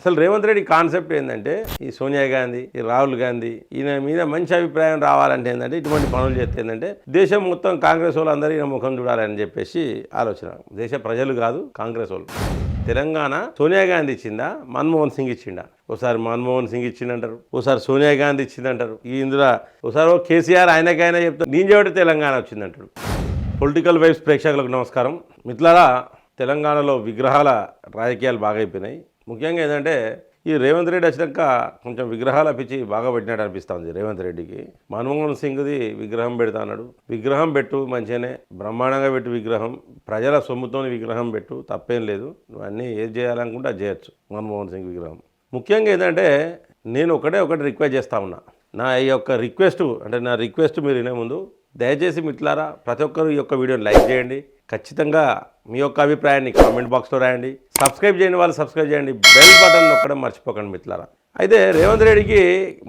అసలు రేవంత్ రెడ్డి కాన్సెప్ట్ ఏంటంటే ఈ సోనియా గాంధీ ఈ రాహుల్ గాంధీ ఈయన మీద మంచి అభిప్రాయం రావాలంటే ఏంటంటే ఇటువంటి పనులు చేస్తే ఏంటంటే దేశం మొత్తం కాంగ్రెస్ వాళ్ళందరూ ఈయన ముఖం చూడాలని చెప్పేసి ఆలోచన. దేశ ప్రజలు కాదు కాంగ్రెస్ వాళ్ళు. తెలంగాణ సోనియా గాంధీ ఇచ్చిందా? మన్మోహన్ సింగ్ ఇచ్చిందా ఒకసారి మన్మోహన్ సింగ్ ఇచ్చిందంటారు ఒకసారి సోనియా గాంధీ ఇచ్చిందంటారు. ఈ ఇందులో ఒకసారి ఓ కేసీఆర్ ఆయనకైనా చెప్తారు నేను చెబితే తెలంగాణ వచ్చిందంటాడు. పొలిటికల్ వైబ్స్ ప్రేక్షకులకు నమస్కారం. మిత్రులారా తెలంగాణలో విగ్రహాల రాజకీయాలు బాగా అయిపోయినాయి. ముఖ్యంగా ఏంటంటే ఈ రేవంత్ రెడ్డి వచ్చినాక కొంచెం విగ్రహాల పిచ్చి బాగా పెట్టినట్టు అనిపిస్తుంది రేవంత్ రెడ్డికి. మన్మోహన్ సింగ్ది విగ్రహం పెడతా అన్నాడు. విగ్రహం పెట్టు మంచిగానే బ్రహ్మాండంగా పెట్టు విగ్రహం ప్రజల సొమ్ముతోని విగ్రహం పెట్టు తప్పేం లేదు. నువ్వు అన్నీ ఏది చేయాలనుకుంటే అది చేయొచ్చు మన్మోహన్ సింగ్ విగ్రహం. ముఖ్యంగా ఏంటంటే నేను ఒకటే ఒకటి రిక్వెస్ట్ చేస్తా ఉన్నా. నా ఈ యొక్క రిక్వెస్ట్ అంటే నా రిక్వెస్ట్ మీరు వినే ముందు దయచేసి మిట్లారా ప్రతి ఒక్కరు ఈ యొక్క వీడియోని లైక్ చేయండి. ఖచ్చితంగా మీ యొక్క అభిప్రాయాన్ని కామెంట్ బాక్స్లో రాయండి. సబ్స్క్రైబ్ చేయని వాళ్ళు సబ్స్క్రైబ్ చేయండి. బెల్ బటన్ నొక్కడం మర్చిపోకండి మిత్రులారా. అయితే రేవంత్ రెడ్డికి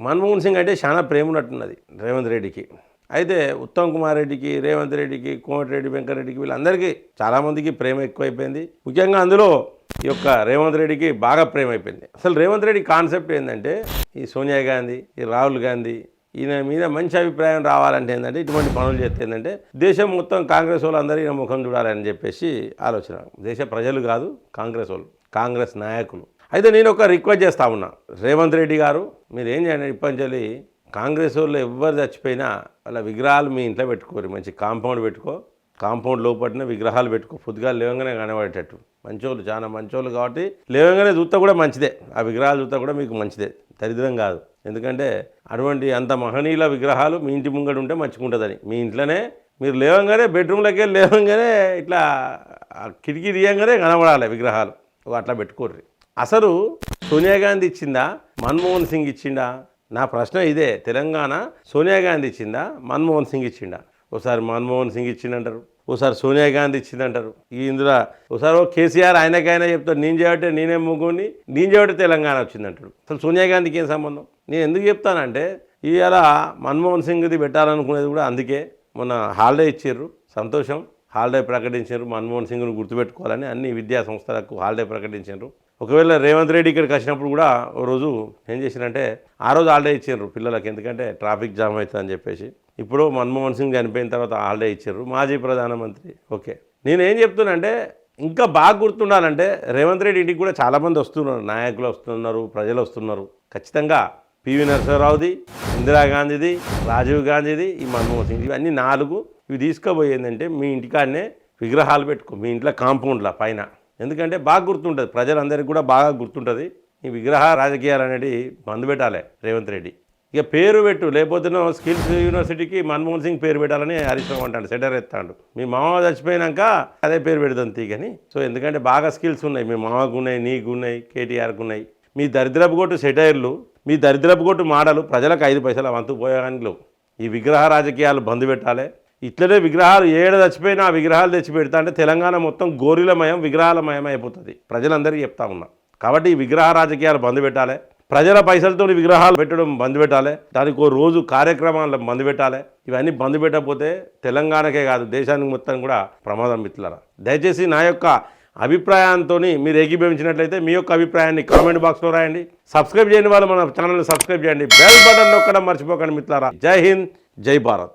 మన్మోహన్ సింగ్ అంటే చాలా ప్రేమ ఉన్నట్టున్నది రేవంత్ రెడ్డికి. అయితే ఉత్తమ్ కుమార్ రెడ్డికి రేవంత్ రెడ్డికి కోమటిరెడ్డి వెంకరెడ్డికి వీళ్ళందరికీ చాలామందికి ప్రేమ ఎక్కువైపోయింది. ముఖ్యంగా అందులో ఈ యొక్క రేవంత్ రెడ్డికి బాగా ప్రేమ అయిపోయింది. అసలు రేవంత్ రెడ్డి కాన్సెప్ట్ ఏంటంటే ఈ సోనియా గాంధీ ఈ రాహుల్ గాంధీ ఈయన మీద మంచి అభిప్రాయం రావాలంటే ఏంటంటే ఇటువంటి పనులు చేస్తే ఏంటంటే దేశం మొత్తం కాంగ్రెస్ వాళ్ళు అందరూ ఈయన ముఖం చూడాలని చెప్పేసి ఆలోచన. దేశ ప్రజలు కాదు కాంగ్రెస్ వాళ్ళు కాంగ్రెస్ నాయకులు. అయితే నేను ఒక రిక్వెస్ట్ చేస్తా ఉన్నా. రేవంత్ రెడ్డి గారు మీరు ఏం చేయండి ఇప్పంచలి కాంగ్రెస్ వాళ్ళు ఎవరు చచ్చిపోయినా వాళ్ళ విగ్రహాలు మీ ఇంట్లో పెట్టుకోరు. మంచి కాంపౌండ్ పెట్టుకో. కాంపౌండ్ లోపటిన విగ్రహాలు పెట్టుకో. పొద్దుగా లేవంగానే కనబడేటట్టు. మంచోళ్ళు చాలా మంచోళ్ళు కాబట్టి లేవంగానే చూస్తా కూడా మంచిదే. ఆ విగ్రహాలు చూస్తా కూడా మీకు మంచిదే. దరిద్రం కాదు. ఎందుకంటే అటువంటి అంత మహనీయుల విగ్రహాలు మీ ఇంటి ముంగడు ఉంటే మంచిగుంటుందని. మీ ఇంట్లోనే మీరు లేవంగానే బెడ్రూమ్లోకి లేవంగానే ఇట్లా కిటికీ తీయంగానే కనబడాలి విగ్రహాలు. అట్లా పెట్టుకోర్రి. అసలు సోనియా గాంధీ ఇచ్చిందా? మన్మోహన్ సింగ్ ఇచ్చిందా నా ప్రశ్న ఇదే. తెలంగాణ సోనియా గాంధీ ఇచ్చిందా? మన్మోహన్ సింగ్ ఇచ్చిందా ఒకసారి మన్మోహన్ సింగ్ ఇచ్చిండంటారు. ఓసారి సోనియా గాంధీ ఇచ్చిందంటారు. ఈ ఇందులో ఒకసారి ఓ కేసీఆర్ ఆయనకైనా చెప్తారు నేను చేయబట్టే నేనే ముగ్గుని నేను చేయబట్టే తెలంగాణ వచ్చిందంటాడు. అసలు సోనియా గాంధీకి ఏం సంబంధం? నేను ఎందుకు చెప్తానంటే ఇవాళ మన్మోహన్ సింగ్ది పెట్టాలనుకునేది కూడా అందుకే మొన్న హాలిడే ఇచ్చారు సంతోషం. హాలిడే ప్రకటించారు మన్మోహన్ సింగ్ను గుర్తుపెట్టుకోవాలని అన్ని విద్యా సంస్థలకు హాలిడే ప్రకటించారు. ఒకవేళ రేవంత్ రెడ్డి ఇక్కడికి వచ్చినప్పుడు కూడా ఓ రోజు ఏం చేసినంటే ఆ రోజు హాలిడే ఇచ్చారు పిల్లలకి ఎందుకంటే ట్రాఫిక్ జామ్ అవుతుందని చెప్పేసి. ఇప్పుడు మన్మోహన్ సింగ్ చనిపోయిన తర్వాత హాలిడే ఇచ్చారు మాజీ ప్రధానమంత్రి. ఓకే. నేనేం చెప్తున్నానంటే ఇంకా బాగా గుర్తుండాలంటే రేవంత్ రెడ్డి ఇంటికి కూడా చాలామంది వస్తున్నారు. నాయకులు వస్తున్నారు ప్రజలు వస్తున్నారు. ఖచ్చితంగా పివి నరసింహరావుది ఇందిరాగాంధీది రాజీవ్ గాంధీది ఈ మన్మోహన్ సింగ్ ఇవన్నీ నాలుగు ఇవి తీసుకుపోయేందంటే మీ ఇంటికాడనే విగ్రహాలు పెట్టుకో మీ ఇంట్లో కాంపౌండ్ల పైన. ఎందుకంటే బాగా గుర్తుంటుంది. ప్రజలందరికీ కూడా బాగా గుర్తుంటుంది. ఈ విగ్రహ రాజకీయాలు అనేది బంద్ పెట్టాలి రేవంత్ రెడ్డి. ఇక పేరు పెట్టు లేకపోతే స్కిల్స్ యూనివర్సిటీకి మన్మోహన్ సింగ్ పేరు పెట్టాలని హరీష్ అంటాడు సెటర్ ఎత్తాడు. మీ మామ చచ్చిపోయినాక అదే పేరు పెడతాను తీగని. సో ఎందుకంటే బాగా స్కిల్స్ ఉన్నాయి. మీ మామకు ఉన్నాయి నీకు ఉన్నాయి కేటీఆర్కు ఉన్నాయి. మీ దరిద్రపు కొట్టు సెటైర్లు మీ దరిద్రపు కొట్టు మాటలు ప్రజలకు ఐదు పైసలు వంతు పోయేగానిలో ఈ విగ్రహ రాజకీయాలు బంద్ పెట్టాలి. ఇట్లనే విగ్రహాలు ఏడ చచ్చిపోయినా ఆ విగ్రహాలు తెచ్చి పెడతా అంటే తెలంగాణ మొత్తం గోరిలమయం విగ్రహాలమయం అయిపోతుంది ప్రజలందరికీ చెప్తా ఉన్నా. కాబట్టి ఈ విగ్రహ రాజకీయాలు బంద్ పెట్టాలి. ప్రజల పైసలతో విగ్రహాలు పెట్టడం బంద్ పెట్టాలి. దానికి ఓ రోజు కార్యక్రమాలు బంద్ పెట్టాలి. ఇవన్నీ బంద్ పెట్టకపోతే తెలంగాణకే కాదు దేశానికి మొత్తం కూడా ప్రమాదం మిత్రులారా. దయచేసి నా యొక్క అభిప్రాయంతో మీరు ఏకీభవించినట్లయితే మీ యొక్క అభిప్రాయాన్ని కామెంట్ బాక్స్లో రాయండి. సబ్స్క్రైబ్ చేయని వాళ్ళు మన ఛానల్ని సబ్స్క్రైబ్ చేయండి. బెల్ బటన్ నొక్కడం మర్చిపోకండి మిత్రులారా. జై హింద్ జై భారత్.